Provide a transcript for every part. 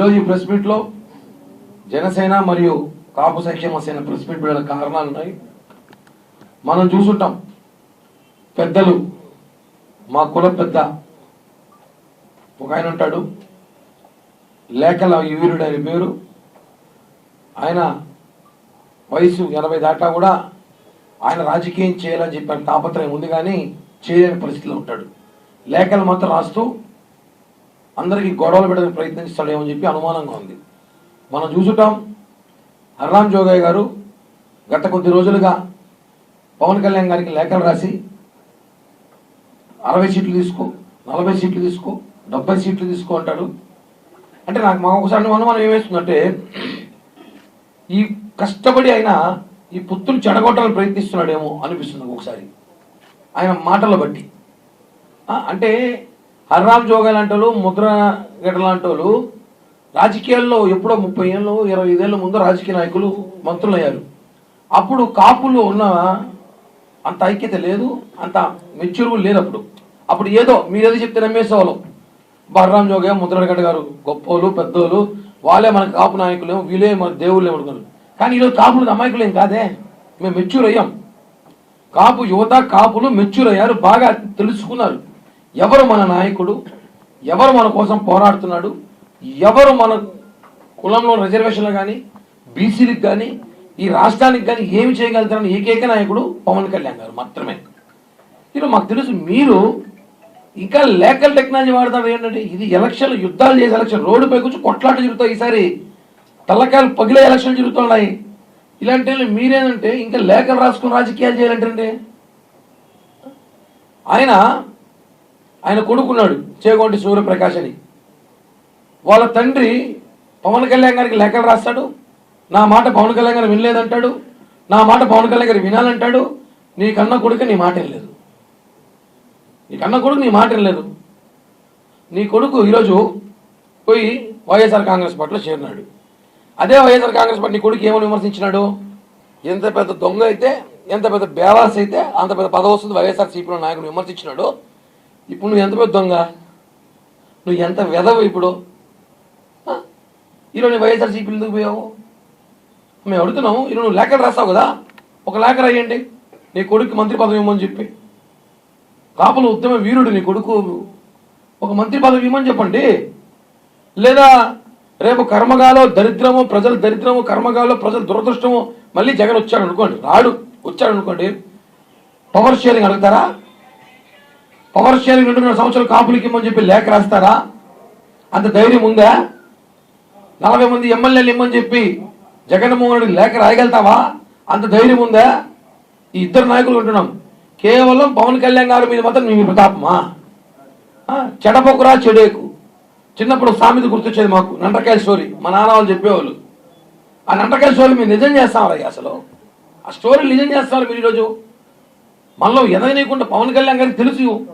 ఈరోజు ఈ ప్రెస్ మీట్లో జనసేన మరియు కాపు సంక్షేమ సేన ప్రెస్ మీట్ పెట్టిన కారణాలు ఉన్నాయి మనం చూసుంటాం పెద్దలు మా కుల పెద్ద ఒక ఆయన ఉంటాడు లేఖల వీరుడు ఆయన పేరు. ఆయన వయసు ఎనభై దాకా కూడా ఆయన రాజకీయం చేయాలని చెప్పిన తాపత్రయం ఉంది కానీ చేయలేని పరిస్థితిలో ఉంటాడు. లేఖలు మాత్రం రాస్తూ అందరికీ గొడవలు పెట్టడానికి ప్రయత్నిస్తాడేమో చెప్పి అనుమానంగా ఉంది. మనం చూసుటాం హర్రామ్ జోగయ్య గారు గత కొద్ది రోజులుగా పవన్ కళ్యాణ్ గారికి లేఖలు రాసి అరవై సీట్లు తీసుకో నలభై సీట్లు తీసుకో డెబ్బై సీట్లు తీసుకో అంటాడు. అంటే నాకు మాకు ఒకసారి అనుమానం ఏమేస్తుందంటే ఈ కష్టపడి ఆయన ఈ పుత్తులు చెడగొట్టాలని ప్రయత్నిస్తున్నాడేమో అనిపిస్తుంది ఒకసారి. ఆయన మాటలు బట్టి. అంటే హర్రామ్ జోగా లాంటి వాళ్ళు ముద్ర గడ్డ లాంటి వాళ్ళు రాజకీయాల్లో ఎప్పుడో ముప్పై ఏళ్ళు ఇరవై ఐదేళ్ళ ముందు రాజకీయ నాయకులు మంత్రులు అయ్యారు అప్పుడు కాపులు ఉన్న అంత ఐక్యత లేదు అంత మెచ్యూర్ లేదు అప్పుడు అప్పుడు ఏదో మీరు చెప్తే నమ్మేసేవాళ్ళం. బర్రాం జోగయ్య ముద్రగడ్డ గారు గొప్పోళ్ళు పెద్దోళ్ళు వాళ్ళే మన కాపు నాయకులేమో వీళ్ళే మన దేవుళ్ళు ఏమనుకున్నారు కానీ ఈరోజు కాపులు అమాయకులు ఏం కాదే? మేము మెచ్యూర్ అయ్యాం కాపు యువత కాపులు మెచ్యూర్ అయ్యారు బాగా తెలుసుకున్నారు. ఎవరు మన నాయకుడు? ఎవరు మన కోసం పోరాడుతున్నాడు? ఎవరు మన కులంలో రిజర్వేషన్లు కానీ బీసీలకు కానీ ఈ రాష్ట్రానికి కానీ ఏమి చేయగలుగుతారని ఏకైక నాయకుడు పవన్ కళ్యాణ్ గారు మాత్రమే. ఇప్పుడు మాకు తెలుసు మీరు ఇంకా లేకల్ టెక్నాలజీ వాడతారు ఏంటంటే ఇది ఎలక్షన్లు యుద్ధాలు చేసే ఎలక్షన్ రోడ్డుపై కూర్చొని కొట్లాట జరుగుతాయి ఈసారి. తల్లకాయలు పగిలే ఎలక్షన్లు జరుగుతున్నాయి. ఇలాంటి మీరేనంటే మీరేంటంటే ఇంకా లేఖలు రాసుకుని రాజకీయాలు చేయాలంటే ఆయన ఆయన కొడుకున్నాడు చేగొంటి సూర్యప్రకాష్ అని వాళ్ళ తండ్రి పవన్ కళ్యాణ్ గారికి లేఖలు రాస్తాడు నా మాట పవన్ కళ్యాణ్ గారు వినలేదంటాడు నా మాట పవన్ కళ్యాణ్ గారు వినాలంటాడు నీ కన్న కొడుకు నీ మాట వినలేదు నీ కన్న కొడుకు నీ మాట వినలేదు నీ కొడుకు ఈరోజు పోయి వైఎస్ఆర్ కాంగ్రెస్ పార్టీలో చేరినాడు. అదే వైఎస్ఆర్ కాంగ్రెస్ పార్టీ కొడుకు ఏమని విమర్శించినాడు? ఎంత పెద్ద దొంగ అయితే ఎంత పెద్ద బేలాస్ అయితే అంత పెద్ద పదవి వస్తుంది వైఎస్ఆర్ సిపిలో నాయకుడు విమర్శించినాడు. ఇప్పుడు నువ్వు ఎంత పెద్ద దొంగ? నువ్వు ఎంత వెదవు ఇప్పుడు? ఈరోజు నీ వైఎస్ఆర్ ఎందుకు పోయావు? మేము అడుగుతున్నాము ఈరోజు నువ్వు లేఖలు రాస్తావు కదా? ఒక లేఖ రాయండి నీ కొడుకు మంత్రి పదవి ఇవ్వమని చెప్పి. కాపులు ఉత్తమ వీరుడు నీ కొడుకు. ఒక మంత్రి పదవి ఇవ్వమని చెప్పండి. లేదా రేపు కర్మగాలో దరిద్రము ప్రజలు దరిద్రము కర్మగాలో ప్రజలు దురదృష్టము మళ్ళీ జగన్ వచ్చాడు అనుకోండి. రాడు వచ్చాడు అనుకోండి. పవర్ షేరింగ్ అడుగుతారా? పవర్ షేరింగ్ రెండున్నర సంవత్సరాలు కాపులకి ఇమ్మని చెప్పి లేఖ రాస్తారా? అంత ధైర్యం ఉందా? నలభై మంది ఎమ్మెల్యేలు ఇమ్మని చెప్పి జగన్మోహన్ రెడ్డి లేఖ రాయగలుగుతావా? అంత ధైర్యం ఉందా? ఈ ఇద్దరు నాయకులు ఉంటున్నాం. కేవలం పవన్ కళ్యాణ్ గారి మీద మాత్రం మీ ప్రతాపమా? ఆ, చెడపకురా చెడేకు. చిన్నప్పుడు సామెత గుర్తొచ్చేది మాకు. నంటకాయల స్టోరీ. మా నాన్న వాళ్ళు చెప్పేవాళ్ళు. ఆ నండ్రకాయ స్టోరీ మీరు నిజం చేస్తామరా అసలు? ఆ స్టోరీ నిజం చేస్తున్నారు మీరు ఈరోజు? మనలో ఎదగనీయకుండా పవన్ కళ్యాణ్ గారికి తెలుసు.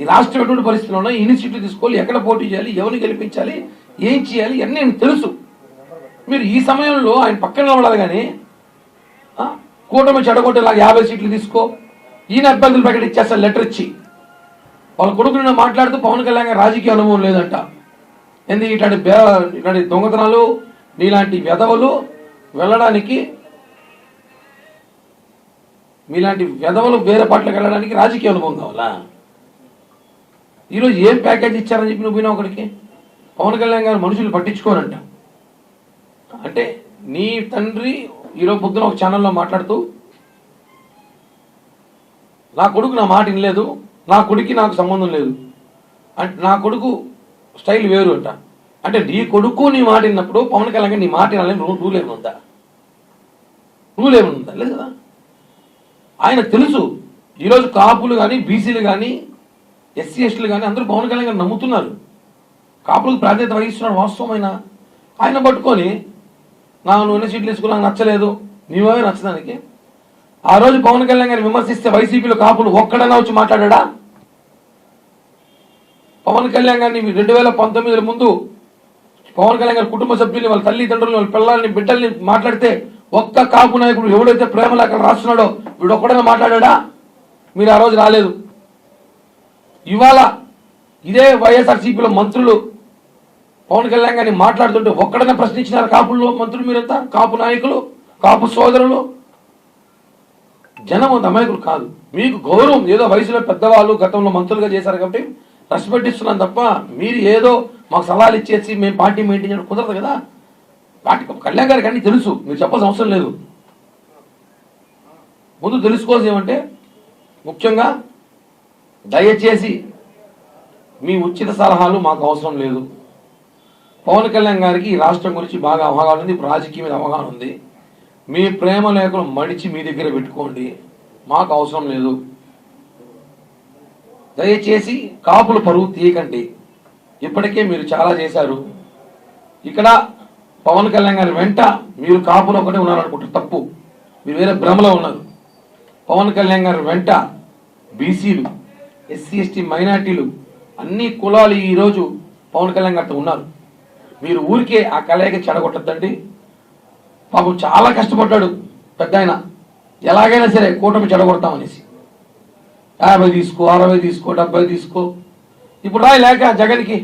ఈ రాష్ట్రం ఎటువంటి పరిస్థితుల్లో ఉన్నాయి ఎన్ని సీట్లు తీసుకోవాలి ఎక్కడ పోటీ చేయాలి ఎవరిని గెలిపించాలి ఏం చేయాలి ఇవన్నీ నేను తెలుసు. మీరు ఈ సమయంలో ఆయన పక్కన నిలబడాలి కానీ ఆ, కూటమి చెడగొట్టేలాగా యాభై సీట్లు తీసుకో ఈయన అభ్యర్థులు ప్రకటించేస్తా లెటర్ ఇచ్చి. వాళ్ళ కొడుకు నిన్న మాట్లాడుతూ పవన్ కళ్యాణ్ రాజకీయ అనుభవం లేదంట. ఎందుకు ఇట్లాంటి ఇట్లాంటి దొంగతనాలు నీలాంటి వెధవలు వెళ్ళడానికి మీలాంటి వెధవలు వేరే పాటలకు వెళ్ళడానికి రాజకీయ అనుభవం కావాలా? ఈరోజు ఏం ప్యాకేజ్ ఇచ్చారని చెప్పి నువ్వు పోయినా ఒకరికి పవన్ కళ్యాణ్ గారు మనుషులు పట్టించుకోనంట అంటే నీ తండ్రి ఈరోజు పొద్దున ఒక ఛానల్లో మాట్లాడుతూ నా కొడుకు నా మాట వినలేదు నా కొడుకు నాకు సంబంధం లేదు. అంటే నా కొడుకు స్టైల్ వేరు అంట. అంటే నీ కొడుకు నీ మాట విన్నప్పుడు పవన్ కళ్యాణ్ గారు నీ మాట వినాలని రూల్ ఏమైనా ఉందా? రూల్ ఏమైనా ఉందా? లేదు కదా? ఆయన తెలుసు. ఈరోజు కాపులు కానీ బీసీలు కానీ ఎస్సీ ఎస్టీలు కానీ అందరూ పవన్ కళ్యాణ్ గారు నమ్ముతున్నారు. కాపులకు ప్రాధాన్యత వహిస్తున్నాడు వాస్తవమైన. ఆయన పట్టుకొని నా నువ్వు ఎన్ని సీట్లు వేసుకున్నా నచ్చలేదు. నీవే నచ్చదానికి ఆ రోజు పవన్ కళ్యాణ్ గారిని విమర్శిస్తే వైసీపీలో కాపులు ఒక్కడన్నా వచ్చి మాట్లాడా పవన్ కళ్యాణ్ గారిని రెండు వేల పంతొమ్మిది ముందు పవన్ కళ్యాణ్ గారి కుటుంబ సభ్యుల్ని వాళ్ళ తల్లిదండ్రులు వాళ్ళ పిల్లల్ని బిడ్డల్ని మాట్లాడితే ఒక్క కాపు నాయకుడు ఎవడైతే ప్రేమలు అక్కడ రాస్తున్నాడో వీడు ఒక్కడైనా మాట్లాడా మీరు ఆ రోజు రాలేదు. ఇవాళ ఇదే వైఎస్ఆర్సీపీలో మంత్రులు పవన్ కళ్యాణ్ గారిని మాట్లాడుతుంటే ఒక్కడనే ప్రశ్నించినారు. కాపుల్లో మంత్రులు మీరంతా? కాపు నాయకులు కాపు సోదరులు. జనం అంత అమాయకులు కాదు. మీకు గౌరవం. ఏదో వయసులో పెద్దవాళ్ళు గతంలో మంత్రులుగా చేశారు కాబట్టి రెస్పెక్ట్ ఇస్తున్నాం తప్ప మీరు ఏదో మాకు సలహాలు ఇచ్చేసి మేము పార్టీ మెయింటైన్ చేయడం కుదరదు కదా. వాటి కళ్యాణ్ గారికి అన్నీ తెలుసు. మీరు చెప్పాల్సిన అవసరం లేదు. ముందు తెలుసుకోవాల్సి ఏమంటే ముఖ్యంగా దయచేసి మీ ఉచిత సలహాలు మాకు అవసరం లేదు. పవన్ కళ్యాణ్ గారికి ఈ రాష్ట్రం గురించి బాగా అవగాహన ఉంది ఇప్పుడు రాజకీయ మీద అవగాహన ఉంది. మీ ప్రేమ లేఖలు మడిచి మీ దగ్గర పెట్టుకోండి మాకు అవసరం లేదు. దయచేసి కాపుల పరువు తీయకండి. ఇప్పటికే మీరు చాలా చేశారు. ఇక్కడ పవన్ కళ్యాణ్ గారి వెంట మీరు కాపులు ఒకటే ఉన్నారనుకుంటారు తప్పు. మీరు వేరే భ్రమలో ఉన్నారు. పవన్ కళ్యాణ్ గారి వెంట బీసీలు ఎస్సీ ఎస్టీ మైనార్టీలు అన్ని కులాలు ఈరోజు పవన్ కళ్యాణ్ గారితో ఉన్నారు. మీరు ఊరికే ఆ కలయిక చెడగొట్టద్దండి. పాపం చాలా కష్టపడ్డాడు పెద్ద ఆయన. ఎలాగైనా సరే కూటమి చెడగొడతామనేసి. యాభై తీసుకో అరవై తీసుకో డెబ్బై తీసుకో. ఇప్పుడు రాయి లేక జగన్కి